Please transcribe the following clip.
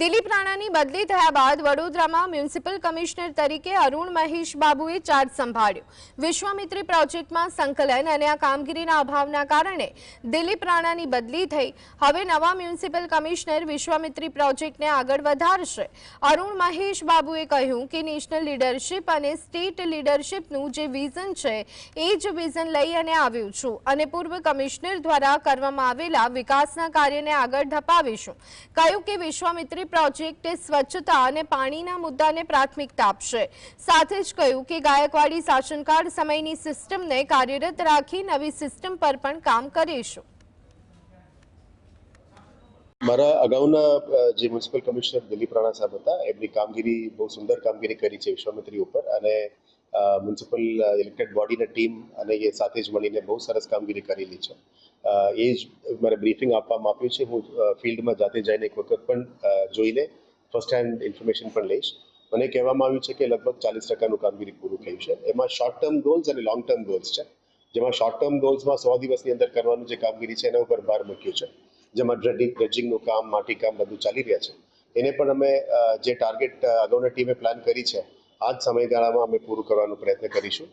દિલીપ રાણાની બદલી થયા બાદ વડોદરામાં મ્યુનિસિપલ કમિશનર તરીકે અરુણ મહેશ બાબુએ ચાર્જ સંભાળ્યો. વિશ્વામિત્રી પ્રોજેક્ટમાં સંકલન અને આ કામગીરીના અભાવના કારણે દિલીપ રાણાની બદલી થઈ. હવે નવા મ્યુનિસિપલ કમિશનર વિશ્વામિત્રી પ્રોજેક્ટને આગળ વધારશે. અરુણ મહેશ બાબુએ કહ્યું કે નેશનલ લીડરશિપ અને સ્ટેટ લીડરશિપનું જે વિઝન છે, એ જ વિઝન લઈ અને આવ્યું છું અને પૂર્વ કમિશનર દ્વારા કરવામાં આવેલા વિકાસના કાર્યને આગળ ધપાવીશું. કહ્યું કે વિશ્વામિત્રી પ્રોજેક્ટ સ્વચ્છતા અને પાણીના મુદ્દાને પ્રાથમિકતા આપશે. સાથે જ કહ્યું કે ગાયકવાડી શાસનકાળ સમયની સિસ્ટમને કાર્યરત રાખી નવી સિસ્ટમ પર પણ કામ કરીશું. મારા અગાઉના જે મ્યુનિસિપલ કમિશનર દિલીપ રાણા સાહેબ હતા, એમની કામગીરી બહુ સુંદર કામગીરી કરી છે વિશ્વામિત્રી ઉપર અને મ્યુનિસિપલ ઇલેક્ટેડ બોડીના ટીમ અને એ સાથે જ મળીને બહુ સરસ કામગીરી કરેલી છે. એ જ મારે બ્રીફિંગ આપવામાં આપ્યું છે. હું ફિલ્ડમાં જાતે જઈને એક વખત પણ જોઈને ફર્સ્ટ હેન્ડ ઇન્ફોર્મેશન પણ લઈશ. મને કહેવામાં આવ્યું છે કે લગભગ ચાલીસ ટકાનું કામગીરી પૂરું થયું છે. એમાં શોર્ટ ટર્મ ગોલ્સ અને લોંગ ટર્મ ગોલ્સ છે. જેમાં શોર્ટ ટર્મ ગોલ્સમાં સો દિવસની અંદર કરવાનું જે કામગીરી છે એના ઉપર ભાર મૂક્યો છે. જેમાં ડ્રેડિંગ ડ્રેજિંગનું કામ, માટી કામ બધું ચાલી રહ્યા છે. એને પણ અમે જે ટાર્ગેટ અગાઉના ટીમે પ્લાન કરી છે આ જ સમયગાળામાં અમે પૂરું કરવાનો પ્રયત્ન કરીશું.